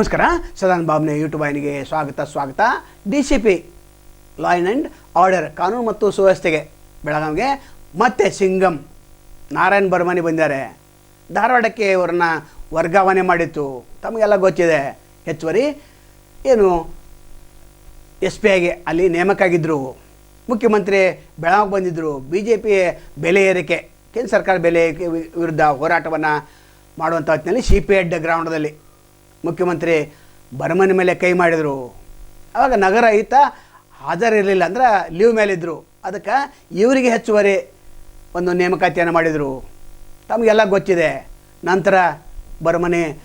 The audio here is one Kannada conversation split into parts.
ನಮಸ್ಕಾರ. ಸದಾನ್ ಬಾಬ್ನೆ ಯೂಟ್ಯೂಬ್ ವಾಹಿನಿಗೆ ಸ್ವಾಗತ ಸ್ವಾಗತ. D C P law and order ಕಾನೂನು ಮತ್ತು ಸುವ್ಯವಸ್ಥೆಗೆ ಬೆಳಗಾವಿಗೆ ಮತ್ತೆ ಸಿಂಗಂ. ನಾರಾಯಣ್ ಬರ್ಮನಿ ಬಂದಿದ್ದಾರೆ. ಧಾರವಾಡಕ್ಕೆ ಇವರನ್ನ ವರ್ಗಾವಣೆ ಮಾಡಿತ್ತು. ತಮಗೆಲ್ಲ ಗೊತ್ತಿದೆ. ಹೆಚ್ಚುವರಿ ಏನು ಎಸ್ ಪಿ ಐಗೆ ಅಲ್ಲಿ ನೇಮಕ ಆಗಿದ್ದರು ಮುಖ್ಯಮಂತ್ರಿ ಬೆಳಗಾವಿಗೆ ಬಂದಿದ್ದರು ಬಿ ಜೆ ಪಿ ಬೆಲೆ ಏರಿಕೆ, ಕೇಂದ್ರ ಸರ್ಕಾರ ಬೆಲೆ ಏರಿಕೆ ವಿರುದ್ಧ ಹೋರಾಟವನ್ನು ಮಾಡುವಂಥ ಹೊತ್ತಿನಲ್ಲಿ ಸಿ ಪಿ ಎಡ್ ಗ್ರೌಂಡದಲ್ಲಿ ಮುಖ್ಯಮಂತ್ರಿ ಬರಮನ ಮೇಲೆ ಕೈ ಮಾಡಿದರು. ಆವಾಗ ನಗರ ಆಯುಕ್ತ ಹಾಜರಿರಲಿಲ್ಲ ಅಂದ್ರೆ ಲೀವ್ ಮೇಲಿದ್ದರು ಅದಕ್ಕೆ ಇವರಿಗೆ ಹೆಚ್ಚುವರಿ ಒಂದು ನೇಮಕಾತಿಯನ್ನು ಮಾಡಿದರು. ತಮಗೆಲ್ಲ ಗೊತ್ತಿದೆ. ನಂತರ ಬರಮನೆ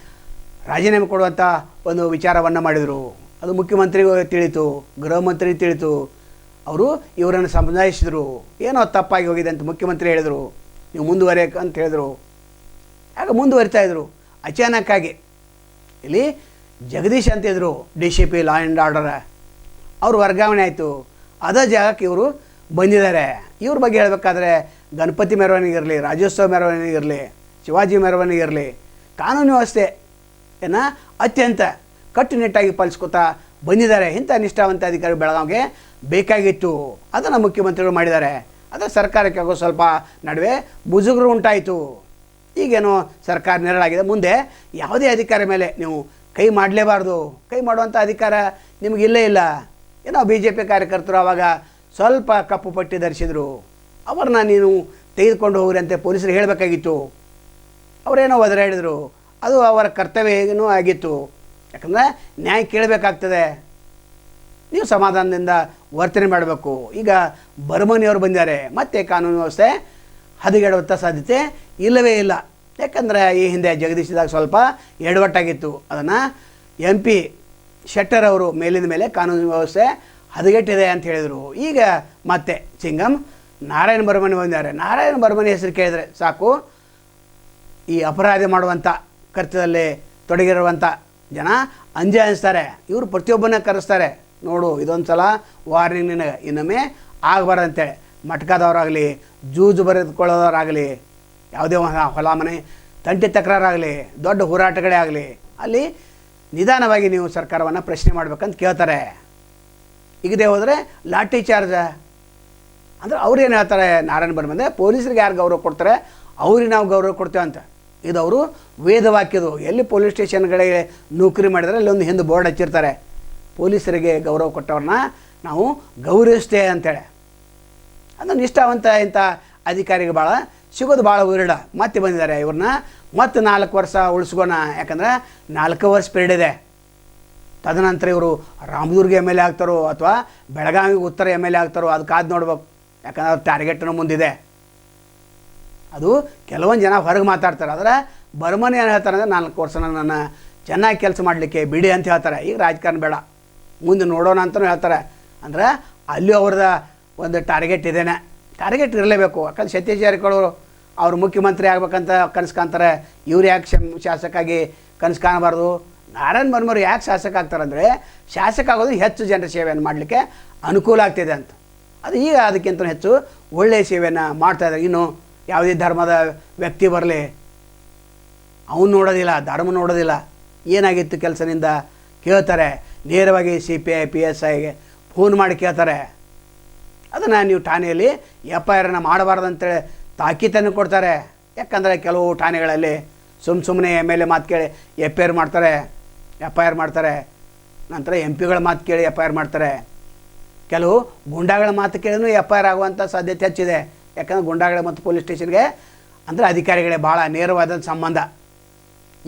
ರಾಜೀನಾಮೆ ಕೊಡುವಂಥ ಒಂದು ವಿಚಾರವನ್ನು ಮಾಡಿದರು. ಅದು ಮುಖ್ಯಮಂತ್ರಿಗೂ ತಿಳಿತು, ಗೃಹ ಮಂತ್ರಿ ತಿಳಿತು. ಅವರು ಇವರನ್ನು ಸಮುದಾಯಿಸಿದರು ಏನೋ ತಪ್ಪಾಗಿ ಹೋಗಿದೆ ಅಂತ ಮುಖ್ಯಮಂತ್ರಿ ಹೇಳಿದರು. ನೀವು ಮುಂದುವರಿಯಕ್ಕೆ ಅಂತ ಹೇಳಿದರು. ಆಗ ಮುಂದುವರಿತಾ ಇದ್ದರು ಅಚಾನಕ್ಕಾಗಿ ಇಲ್ಲಿ ಜಗದೀಶ್ ಅಂತ ಇದ್ರು D C P law and order ಅವ್ರು ವರ್ಗಾವಣೆ ಆಯಿತು. ಅದೇ ಜಾಗಕ್ಕೆ ಇವರು ಬಂದಿದ್ದಾರೆ. ಇವ್ರ ಬಗ್ಗೆ ಹೇಳಬೇಕಾದ್ರೆ ಗಣಪತಿ ಮೆರವಣಿಗೆ ಇರಲಿ, ರಾಜ್ಯೋತ್ಸವ ಮೆರವಣಿಗೆ ಇರಲಿ, ಶಿವಾಜಿ ಮೆರವಣಿಗೆ ಇರಲಿ, ಕಾನೂನು ವ್ಯವಸ್ಥೆಯನ್ನು ಅತ್ಯಂತ ಕಟ್ಟುನಿಟ್ಟಾಗಿ ಪಾಲಿಸ್ಕೊತಾ ಬಂದಿದ್ದಾರೆ. ಇಂಥ ನಿಷ್ಠಾವಂತ ಅಧಿಕಾರಿ ಬೆಳಗಾವಿಗೆ ಬೇಕಾಗಿತ್ತು. ಅದನ್ನು ಮುಖ್ಯಮಂತ್ರಿಗಳು ಮಾಡಿದ್ದಾರೆ. ಅದರ ಸರ್ಕಾರಕ್ಕೆ ಸ್ವಲ್ಪ ನಡುವೆ ಮುಜುಗರು ಉಂಟಾಯಿತು. ಈಗೇನೋ ಸರ್ಕಾರ ನೆರಳಾಗಿದೆ. ಮುಂದೆ ಯಾವುದೇ ಅಧಿಕಾರ ಮೇಲೆ ನೀವು ಕೈ ಮಾಡಲೇಬಾರ್ದು. ಕೈ ಮಾಡುವಂಥ ಅಧಿಕಾರ ನಿಮಗೆ ಇಲ್ಲೇ ಏನೋ ಬಿ ಜೆ ಪಿ ಕಾರ್ಯಕರ್ತರು ಆವಾಗ ಸ್ವಲ್ಪ ಕಪ್ಪು ಪಟ್ಟಿ ಧರಿಸಿದರು. ಅವ್ರನ್ನ ನೀನು ತೆಗೆದುಕೊಂಡು ಹೋಗ್ರಿ ಅಂತ ಪೊಲೀಸರು ಹೇಳಬೇಕಾಗಿತ್ತು. ಅವರೇನೋ ಒದರ ಹೇಳಿದರು. ಅದು ಅವರ ಕರ್ತವ್ಯ ಆಗಿತ್ತು. ಯಾಕಂದರೆ ನ್ಯಾಯ ಕೇಳಬೇಕಾಗ್ತದೆ. ನೀವು ಸಮಾಧಾನದಿಂದ ವರ್ತನೆ ಮಾಡಬೇಕು. ಈಗ ಬರ್ಮನಿಯವರು ಬಂದಿದ್ದಾರೆ. ಮತ್ತೆ ಕಾನೂನು ವ್ಯವಸ್ಥೆ ಹದಗೆಡುವಂಥ ಸಾಧ್ಯತೆ ಇಲ್ಲವೇ ಇಲ್ಲ. ಯಾಕಂದರೆ ಈ ಹಿಂದೆ ಜಗದೀಶದಾಗ ಸ್ವಲ್ಪ ಎಡವಟ್ಟಾಗಿತ್ತು. ಅದನ್ನು ಎಂ ಪಿ ಶೆಟ್ಟರ್ ಅವರು ಮೇಲಿನ ಮೇಲೆ ಕಾನೂನು ವ್ಯವಸ್ಥೆ ಹದಗೆಟ್ಟಿದೆ ಅಂತ ಹೇಳಿದರು. ಈಗ ಮತ್ತೆ ಸಿಂಗಮ್ ನಾರಾಯಣ ಬರ್ಮನಿ ಬಂದಿದ್ದಾರೆ. ನಾರಾಯಣ ಬರ್ಮನಿ ಹೆಸರು ಕೇಳಿದರೆ ಸಾಕು. ಈ ಅಪರಾಧ ಮಾಡುವಂಥ ಕರ್ತದಲ್ಲಿ ತೊಡಗಿರುವಂಥ ಜನ ಅಂಜೆ ಅನಿಸ್ತಾರೆ. ಇವರು ಪ್ರತಿಯೊಬ್ಬನ ಕರೆಸ್ತಾರೆ. ನೋಡು ಇದೊಂದು ಸಲ ವಾರ್ನಿಂಗ್ ನಿನಗೆ. ಇನ್ನೊಮ್ಮೆ ಆಗಬಾರ್ದಂತೇಳಿ ಮಟ್ಕದವರಾಗಲಿ, ಜೂಜು ಬರೆದುಕೊಳ್ಳೋದವರಾಗಲಿ ಯಾವುದೇ ಹೊಲ ಮನೆ ತಂಟೆ ತಕರಾರಾಗಲಿ, ದೊಡ್ಡ ಹೋರಾಟಗಳೇ ಆಗಲಿ, ಅಲ್ಲಿ ನಿಧಾನವಾಗಿ ನೀವು ಸರ್ಕಾರವನ್ನು ಪ್ರಶ್ನೆ ಮಾಡ್ಬೇಕಂತ ಕೇಳ್ತಾರೆ. ಈಗದೇ ಹೋದರೆ ಲಾಠಿ ಚಾರ್ಜ. ಅಂದರೆ ಅವ್ರು ಏನು ಹೇಳ್ತಾರೆ, ನಾರಾಯಣ ಬರ್ಮಂದೆ ಪೊಲೀಸರಿಗೆ ಯಾರು ಗೌರವ ಕೊಡ್ತಾರೆ, ಅವ್ರಿಗೆ ನಾವು ಗೌರವ ಕೊಡ್ತೇವೆ ಅಂತ. ಇದು ಅವರು ವೇದವಾಕ್ಯದು ಎಲ್ಲಿ ಪೊಲೀಸ್ ಸ್ಟೇಷನ್ಗಳಿಗೆ ನೌಕರಿ ಮಾಡಿದರೆ ಅಲ್ಲಿ ಒಂದು ಹಿಂದೆ ಬೋರ್ಡ್ ಹಚ್ಚಿರ್ತಾರೆ. ಪೊಲೀಸರಿಗೆ ಗೌರವ ಕೊಟ್ಟವ್ರನ್ನ ನಾವು ಗೌರವಿಸ್ತೇ ಅಂತೇಳಿ. ಅದು ನಿಷ್ಠಾವಂತ ಇಂಥ ಅಧಿಕಾರಿಗೆ ಭಾಳ ಸಿಗೋದು ಭಾಳ ವಿರಳ ಮತ್ತೆ ಬಂದಿದ್ದಾರೆ ಇವ್ರನ್ನ. ಮತ್ತೆ ನಾಲ್ಕು ವರ್ಷ ಉಳಿಸ್ಕೋಣ. ಯಾಕಂದ್ರೆ ನಾಲ್ಕು ವರ್ಷ ಪೀರಿಯಡ್ ಇದೆ. ತದನಂತರ ಇವರು ರಾಮದುರ್ಗ ಎಂ ಎಲ್ ಎ ಆಗ್ತಾರೋ ಅಥವಾ ಬೆಳಗಾವಿ ಉತ್ತರ ಎಂ ಎಲ್ ಎ ಆಗ್ತಾರೋ ಅದು ಕಾದು ನೋಡ್ಬೇಕು. ಯಾಕಂದ್ರೆ ಅವ್ರ ಟಾರ್ಗೆಟ್ನ ಮುಂದಿದೆ. ಅದು ಕೆಲವೊಂದು ಜನ ಹೊರಗೆ ಮಾತಾಡ್ತಾರೆ. ಆದರೆ ಬರ್ಮನ್ ಏನು ಹೇಳ್ತಾರೆ ಅಂದರೆ ನಾಲ್ಕು ವರ್ಷ ನನ್ನ ಚೆನ್ನಾಗಿ ಕೆಲಸ ಮಾಡಲಿಕ್ಕೆ ಬಿಡಿ ಅಂತ ಹೇಳ್ತಾರೆ. ಈಗ ರಾಜಕಾರಣ ಬೇಡ. ಮುಂದೆ ನೋಡೋಣ ಅಂತಲೂ ಹೇಳ್ತಾರೆ. ಅಂದರೆ ಅಲ್ಲಿ ಅವ್ರದ ಒಂದು ಟಾರ್ಗೆಟ್ ಇದೇನೆ. ಟಾರ್ಗೆಟ್ ಇರಲೇಬೇಕು. ಯಾಕಂದ್ರೆ ಸತೀಶ್ ಜಾರಕಿಹೊಳಿ ಅವರು ಮುಖ್ಯಮಂತ್ರಿ ಆಗ್ಬೇಕಂತ ಕನಸು ಕಾಣ್ತಾರೆ ಇವ್ರು ಯಾಕೆ ಶಮ್ ಶಾಸಕಾಗಿ ಕನಸು ಕಾಣಬಾರ್ದು ನಾರಾಯಣ ಬರ್ಮರು ಯಾಕೆ ಶಾಸಕ ಆಗ್ತಾರಂದರೆ, ಶಾಸಕ ಆಗೋದು ಹೆಚ್ಚು ಜನರ ಸೇವೆಯನ್ನು ಮಾಡಲಿಕ್ಕೆ ಅನುಕೂಲ ಆಗ್ತಿದೆ ಅಂತ. ಅದು ಈಗ ಅದಕ್ಕಿಂತ ಹೆಚ್ಚು ಒಳ್ಳೆಯ ಸೇವೆಯನ್ನು ಮಾಡ್ತಾ ಇದ್ದಾರೆ. ಇನ್ನು ಯಾವುದೇ ಧರ್ಮದ ವ್ಯಕ್ತಿ ಬರಲಿ, ಅವನು ನೋಡೋದಿಲ್ಲ, ಧರ್ಮ ನೋಡೋದಿಲ್ಲ, ಏನಾಗಿತ್ತು ಕೆಲಸದಿಂದ ಕೇಳ್ತಾರೆ. ನೇರವಾಗಿ C P I P S ಐಗೆ phone ಮಾಡಿ ಕೇಳ್ತಾರೆ. ಅದನ್ನು ನೀವು ಠಾಣೆಯಲ್ಲಿ ಎಫ್ ಐ ಆರನ್ನು ಮಾಡಬಾರ್ದು ಅಂತೇಳಿ ತಾಕೀತನ್ನು ಕೊಡ್ತಾರೆ. ಯಾಕಂದರೆ ಕೆಲವು ಠಾಣೆಗಳಲ್ಲಿ ಸುಮ್ಮ ಸುಮ್ಮನೆ ಎಂ ಎಲ್ ಎ ಮಾತು ಕೇಳಿ ಎಫ್ ಐ ಆರ್ ಮಾಡ್ತಾರೆ, ಎಫ್ ಐ ಆರ್ ಮಾಡ್ತಾರೆ. ನಂತರ ಎಂ ಪಿಗಳ ಮಾತು ಕೇಳಿ ಎಫ್ ಐ ಆರ್ ಮಾಡ್ತಾರೆ. ಕೆಲವು ಗುಂಡಾಗಳ ಮಾತು ಕೇಳಿನೂ ಎಫ್ ಐ ಆರ್ ಆಗುವಂಥ ಸಾಧ್ಯತೆ ಹೆಚ್ಚಿದೆ. ಯಾಕಂದರೆ ಗುಂಡಾಗಳ ಮತ್ತು ಪೊಲೀಸ್ ಸ್ಟೇಷನ್ಗೆ ಅಂದರೆ ಅಧಿಕಾರಿಗಳೇ ಭಾಳ ನೇರವಾದಂಥ ಸಂಬಂಧ.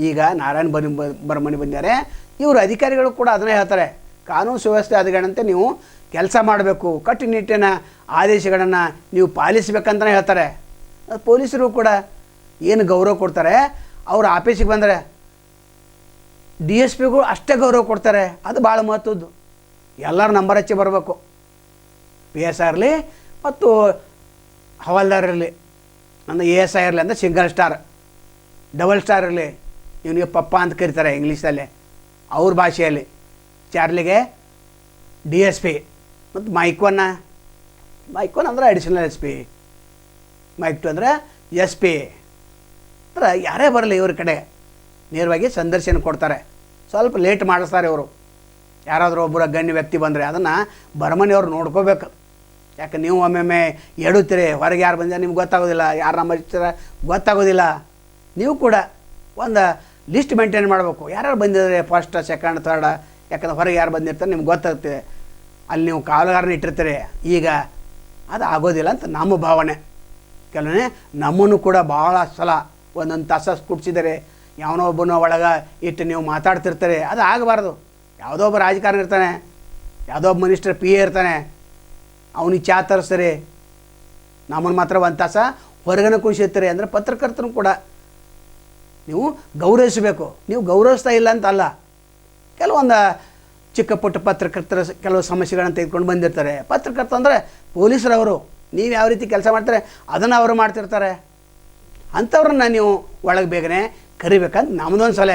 ಈಗ ನಾರಾಯಣ ಬರ್ ಬರ್ಮನಿ ಬಂದಿದ್ದಾರೆ. ಇವರು ಅಧಿಕಾರಿಗಳು ಕೂಡ ಅದನ್ನೇ ಹೇಳ್ತಾರೆ. ಕಾನೂನು ಸುವ್ಯವಸ್ಥೆ ಅಧಿಕಾರಂತೆ ನೀವು ಕೆಲಸ ಮಾಡಬೇಕು. ಕಟ್ಟುನಿಟ್ಟಿನ ಆದೇಶಗಳನ್ನು ನೀವು ಪಾಲಿಸಬೇಕಂತಲೇ ಹೇಳ್ತಾರೆ. ಪೊಲೀಸರು ಕೂಡ ಏನು ಗೌರವ ಕೊಡ್ತಾರೆ? ಅವ್ರ ಆಫೀಸಿಗೆ ಬಂದರೆ ಡಿ ಎಸ್ ಪಿಗೂ ಅಷ್ಟೇ ಗೌರವ ಕೊಡ್ತಾರೆ. ಅದು ಭಾಳ ಮಹತ್ವದ್ದು. ಎಲ್ಲರ ನಂಬರ್ ಹಚ್ಚಿ ಬರಬೇಕು. ಪಿ ಎಸ್ ಇರಲಿ ಮತ್ತು ಹವಾಲ್ದಾರ್ ಇರಲಿ, ಅಂದರೆ ಎ ಎಸ್ ಐ ಇರಲಿ ಅಂದರೆ ಸಿಂಗಲ್ ಸ್ಟಾರ್, ಡಬಲ್ ಸ್ಟಾರ್ ಇರಲಿ. ಇವನಿಗೆ ಪಪ್ಪ ಅಂತ ಕರೀತಾರೆ ಇಂಗ್ಲೀಷಲ್ಲಿ ಅವ್ರ ಭಾಷೆಯಲ್ಲಿ. ಚಾರ್ಲಿಗೆ ಡಿ ಎಸ್ ಪಿ ಮತ್ತು ಮೈಕ್ ಮೈಕೋನ್ ಒನ್ ಅಂದರೆ additional S P. Mike two ಅಂದರೆ ಎಸ್ ಪಿ ಅಂದ್ರೆ ಯಾರೇ ಬರಲಿ ಇವ್ರ ಕಡೆ ನೇರವಾಗಿ ಸಂದರ್ಶನ ಕೊಡ್ತಾರೆ. ಸ್ವಲ್ಪ ಲೇಟ್ ಮಾಡಿಸ್ತಾರೆ ಇವರು. ಯಾರಾದರೂ ಒಬ್ಬರ ಗಣ್ಯ ವ್ಯಕ್ತಿ ಬಂದರೆ ಅದನ್ನು ಬರಮನೆಯವ್ರು ನೋಡ್ಕೋಬೇಕು. ಯಾಕೆ ನೀವು ಒಮ್ಮೊಮ್ಮೆ ಎಡುತ್ತೀರಿ ಹೊರಗೆ ಯಾರು ಬಂದಿದ್ದಾರೆ ನಿಮ್ಗೆ ಗೊತ್ತಾಗೋದಿಲ್ಲ ಯಾರು ನಮ್ಮ ಗೊತ್ತಾಗೋದಿಲ್ಲ. ನೀವು ಕೂಡ ಒಂದು ಲಿಸ್ಟ್ ಮೇಂಟೈನ್ ಮಾಡಬೇಕು. ಯಾರ್ಯಾರು ಬಂದಿದ್ದಾರೆ ಫಸ್ಟ್ ಸೆಕೆಂಡ್ ಥರ್ಡ್ ಯಾಕಂದ್ರೆ ಹೊರಗೆ ಯಾರು ಬಂದಿರ್ತಾರೆ ನಿಮ್ಗೆ ಗೊತ್ತಾಗ್ತದೆ. ಅಲ್ಲಿ ನೀವು ಕಾವಲುಗಾರನ ಇಟ್ಟಿರ್ತೀರಿ. ಈಗ ಅದು ಆಗೋದಿಲ್ಲ ಅಂತ ನಮ್ಮ ಭಾವನೆ. ಕೆಲವೊಮ್ಮೆ ನಮ್ಮನ್ನು ಕೂಡ ಭಾಳ ಸಲ ಒಂದೊಂದು ತಾಸ ಕುಡ್ಸಿದ್ದಾರೆ ಯಾವನೋ ಒಬ್ಬನ ಒಳಗೆ ಇಟ್ಟು ನೀವು ಮಾತಾಡ್ತಿರ್ತಾರೆ. ಅದು ಆಗಬಾರ್ದು. ಯಾವುದೋ ಒಬ್ಬ ರಾಜಕಾರಣ ಇರ್ತಾನೆ, ಯಾವುದೋ ಒಬ್ಬ ಮಿನಿಸ್ಟರ್, ಪಿ ಎ ಇರ್ತಾನೆ ಅವನಿಗೆ ಚಾ ತರಿಸ್ತಾರೆ. ನಮ್ಮನ್ನು ಮಾತ್ರ ಒಂದು ತಾಸ ಹೊರಗನೆ ಕುಣಿಸಿರ್ತಾರೆ ಅಂದರೆ ಪತ್ರಕರ್ತನು ಕೂಡ ನೀವು ಗೌರವಿಸಬೇಕು. ನೀವು ಗೌರವಿಸ್ತಾ ಇಲ್ಲ ಅಂತ ಅಲ್ಲ. ಕೆಲವೊಂದು ಚಿಕ್ಕ ಪುಟ್ಟ ಪತ್ರಕರ್ತರ ಕೆಲವು ಸಮಸ್ಯೆಗಳನ್ನು ತೆಗೆದುಕೊಂಡು ಬಂದಿರ್ತಾರೆ. ಪತ್ರಕರ್ತ ಅಂದರೆ ಪೊಲೀಸರವರು. ನೀವು ಯಾವ ರೀತಿ ಕೆಲಸ ಮಾಡ್ತಾರೆ, ಅದನ್ನು ಅವರು ಮಾಡ್ತಿರ್ತಾರೆ. ಅಂಥವ್ರನ್ನ ನೀವು ಒಳಗೆ ಬೇಗನೆ ಕರಿಬೇಕಂತ ನಮ್ಮದೊಂದು ಸಲ.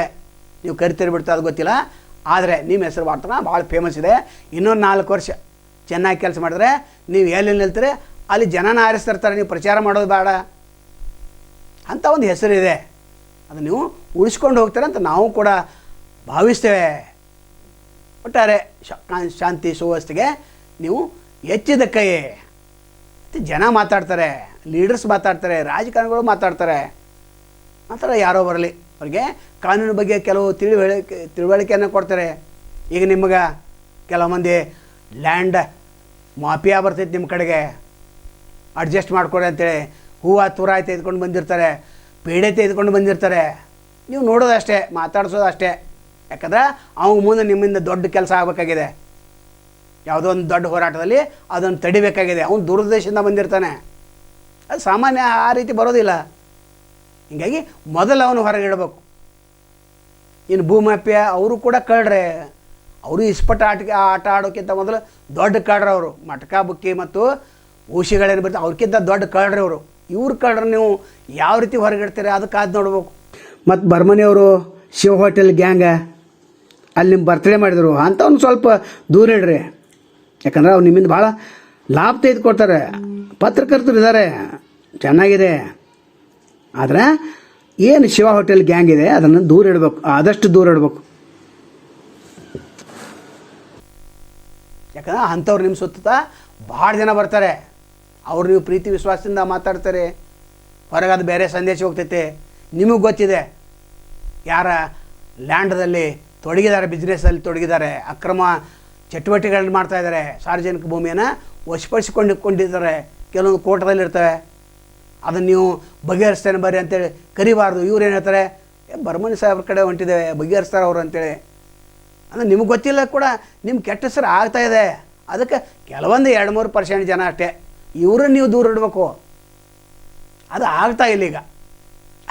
ನೀವು ಕರಿತೀರಿ ಬಿಡ್ತಾ, ಅದು ಗೊತ್ತಿಲ್ಲ. ಆದರೆ ನಿಮ್ಮ ಹೆಸರು ಮಾಡ್ತಾನೆ, ಭಾಳ ಫೇಮಸ್ ಇದೆ. ಇನ್ನೊಂದು ನಾಲ್ಕು ವರ್ಷ ಚೆನ್ನಾಗಿ ಕೆಲಸ ಮಾಡಿದ್ರೆ ನೀವು ಎಲ್ಲಿ ನಿಲ್ತೀರಿ, ಅಲ್ಲಿ ಜನನ ಆರಿಸ್ತಿರ್ತಾರೆ, ನೀವು ಪ್ರಚಾರ ಮಾಡೋದು ಬೇಡ. ಅಂತ ಒಂದು ಹೆಸರಿದೆ ಅದು ನೀವು ಉಳಿಸ್ಕೊಂಡು ಹೋಗ್ತಾರೆ ಅಂತ ನಾವು ಕೂಡ ಭಾವಿಸ್ತೇವೆ. ಒಟ್ಟಾರೆ ಶಾಂತಿ, ಸುವ್ಯವಸ್ಥೆಗೆ ನೀವು ಹೆಚ್ಚಿದ ಕೈ ಮತ್ತು ಜನ ಮಾತಾಡ್ತಾರೆ ಲೀಡರ್ಸ್ ಮಾತಾಡ್ತಾರೆ, ರಾಜಕಾರಣಿಗಳು ಮಾತಾಡ್ತಾರೆ. ಥರ ಯಾರೋ ಬರಲಿ. ಅವ್ರಿಗೆ ಕಾನೂನು ಬಗ್ಗೆ ಕೆಲವು ತಿಳುವಳಿಕೆ ತಿಳುವಳಿಕೆಯನ್ನು ಕೊಡ್ತಾರೆ. ಈಗ ನಿಮಗೆ ಕೆಲವು ಮಂದಿ ಲ್ಯಾಂಡ್ ಮಾಫಿಯಾ ಬರ್ತೈತೆ ನಿಮ್ಮ ಕಡೆಗೆ. ಅಡ್ಜಸ್ಟ್ ಮಾಡ್ಕೊಡಿ ಅಂತೇಳಿ ಹೂವು ತೂರ ತೆಗೆದುಕೊಂಡು ಬಂದಿರ್ತಾರೆ, ಪೇಡೆ ತೆಗೆದುಕೊಂಡು ಬಂದಿರ್ತಾರೆ. ನೀವು ನೋಡೋದಷ್ಟೇ ಮಾತಾಡ್ಸೋದು ಅಷ್ಟೇ ಯಾಕಂದ್ರೆ ಅವ್ನ ಮುಂದೆ ನಿಮ್ಮಿಂದ ದೊಡ್ಡ ಕೆಲಸ ಆಗಬೇಕಾಗಿದೆ. ಯಾವುದೋ ಒಂದು ದೊಡ್ಡ ಹೋರಾಟದಲ್ಲಿ ಅದನ್ನು ತಡಿಬೇಕಾಗಿದೆ. ಅವನು ದೂರದೇಶದಿಂದ ಬಂದಿರ್ತಾನೆ. ಅದು ಸಾಮಾನ್ಯ ಆ ರೀತಿ ಬರೋದಿಲ್ಲ. ಹೀಗಾಗಿ ಮೊದಲು ಅವನು ಹೊರಗೆ ಇಡಬೇಕು. ಇನ್ನು ಭೂಮಾಪ್ಯ ಅವರು ಕೂಡ ಕಳ್ರೆ. ಅವರು ಇಸ್ಪಟ ಆಟ ಆಟ ಆಡೋಕ್ಕಿಂತ ಮೊದಲು ದೊಡ್ಡ ಕಳ್ರ ಅವರು. ಮಟಕ, ಬುಕ್ಕಿ ಮತ್ತು ಊಷಿಗಳೇನು ಬರ್ತಾರೆ ಅವ್ರಿಗಿಂತ ದೊಡ್ಡ ಕಳ್ರಿ ಅವರು ಇವ್ರ ಕಳ್ರ ನೀವು ಯಾವ ರೀತಿ ಹೊರಗಿಡ್ತೀರಿ ಅದಕ್ಕೆ ಅದು ನೋಡ್ಬೇಕು. ಮತ್ತು ಬರ್ಮನಿಯವರು ಶಿವ ಹೋಟೆಲ್ ಗ್ಯಾಂಗ ಅಲ್ಲಿ ನಿಮ್ಮ ಬರ್ತ್ಡೇ ಮಾಡಿದರು. ಅಂಥವ್ನು ಸ್ವಲ್ಪ ದೂರ ಇಡ್ರಿ. ಯಾಕಂದ್ರೆ ಅವ್ರು ನಿಮ್ಮಿಂದ ಭಾಳ ಲಾಭ ತೆಗೆದುಕೊಡ್ತಾರೆ. ಪತ್ರಕರ್ತರು ಇದ್ದಾರೆ. ಚೆನ್ನಾಗಿದೆ. ಆದರೆ ಏನು ಶಿವ ಹೋಟೆಲ್ ಗ್ಯಾಂಗ್ ಇದೆ, ಅದನ್ನು ದೂರ ಇಡಬೇಕು. ಆದಷ್ಟು ದೂರ ಇಡಬೇಕು. ಯಾಕಂದ್ರೆ ಅಂಥವ್ರು ನಿಮ್ಮ ಸುತ್ತ ಭಾಳ ಜನ ಬರ್ತಾರೆ. ಅವ್ರು ನೀವು ಪ್ರೀತಿ ವಿಶ್ವಾಸದಿಂದ ಮಾತಾಡ್ತಾರೆ. ಹೊರಗೆ ಅದು ಬೇರೆ ಸಂದೇಶ ಹೋಗ್ತೈತೆ. ನಿಮಗೆ ಗೊತ್ತಿದೆ. ಯಾರ ಲ್ಯಾಂಡದಲ್ಲಿ ತೊಡಗಿದ್ದಾರೆ ಬಿಸ್ನೆಸ್ಸಲ್ಲಿ ತೊಡಗಿದ್ದಾರೆ. ಅಕ್ರಮ ಚಟುವಟಿಕೆಗಳನ್ನು ಮಾಡ್ತಾ ಇದ್ದಾರೆ ಸಾರ್ವಜನಿಕ ಭೂಮಿಯನ್ನು ವಶಪಡಿಸಿಕೊಂಡು ಕೊಂಡಿದ್ದಾರೆ ಕೆಲವೊಂದು ಕೋಟದಲ್ಲಿ ಇರ್ತವೆ ಅದನ್ನು ನೀವು ಬಗೆಹರಿಸ್ತೇನೆ ಬರ್ರಿ ಅಂತೇಳಿ ಕರಿಬಾರ್ದು. ಇವ್ರು ಏನು ಹೇಳ್ತಾರೆ? ಏ, ಬರ್ಮನಿ ಸಾಹೇಬ್ರ ಕಡೆ ಹೊಂಟಿದ್ದೇವೆ, ಬಗೆಹರಿಸ್ತಾರೆ ಅವರು ಅಂತೇಳಿ. ಅಂದರೆ ನಿಮ್ಗೆ ಗೊತ್ತಿಲ್ಲ ಕೂಡ ನಿಮ್ಮ ಕೆಟ್ಟ ಹೆಸರು ಆಗ್ತಾ ಇದೆ. ಅದಕ್ಕೆ ಕೆಲವೊಂದು ಎರಡು ಮೂರು ಪರ್ಸೆಂಟ್ ಜನ ಅಷ್ಟೇ. ಇವರು ನೀವು ದೂರ ಇಡಬೇಕು. ಅದು ಆಗ್ತಾ ಇಲ್ಲ ಈಗ.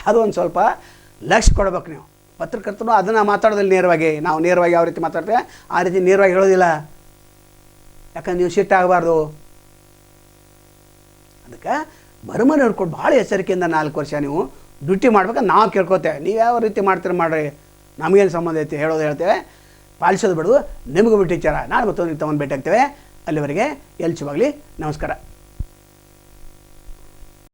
ಅದು ಒಂದು ಸ್ವಲ್ಪ ಲಕ್ಷ ಕೊಡ್ಬೇಕು ನೀವು. ಪತ್ರಕರ್ತರು ಅದನ್ನು ಮಾತಾಡೋದಿಲ್ಲ ನೇರವಾಗಿ, ನಾವು ನೇರವಾಗಿ ಯಾವ ರೀತಿ ಮಾತಾಡ್ತೇವೆ? ಆ ರೀತಿ ನೇರವಾಗಿ ಹೇಳೋದಿಲ್ಲ. ಯಾಕಂದ್ರೆ ನೀವು ಸಿಟ್ಟಾಗಬಾರ್ದು ಅದಕ್ಕೆ ಬರಮನೆ ಹಿಡ್ಕೊಂಡು ಭಾಳ ಎಚ್ಚರಿಕೆಯಿಂದ ನಾಲ್ಕು ವರ್ಷ ನೀವು ಡ್ಯೂಟಿ ಮಾಡ್ಬೇಕು, ನಾವು ಕೇಳ್ಕೊತೇವೆ. ನೀವು ಯಾವ ರೀತಿ ಮಾಡ್ತೀರಿ ಮಾಡ್ರಿ. ನಮಗೇನು ಸಂಬಂಧ ಐತಿ ಹೇಳೋದು ಹೇಳ್ತೇವೆ. ಪಾಲಿಸೋದು ಬಿಡೋದು. ನಿಮಗೂ ಬಿಟ್ಟು ವಿಚಾರ ನಾನು ಮತ್ತೊಂದು ತಗೊಂಡು ಭೇಟಿ ಆಗ್ತೇವೆ. ಅಲ್ಲಿವರೆಗೆ ಎಲ್ಚುವಾಗಲಿ ನಮಸ್ಕಾರ.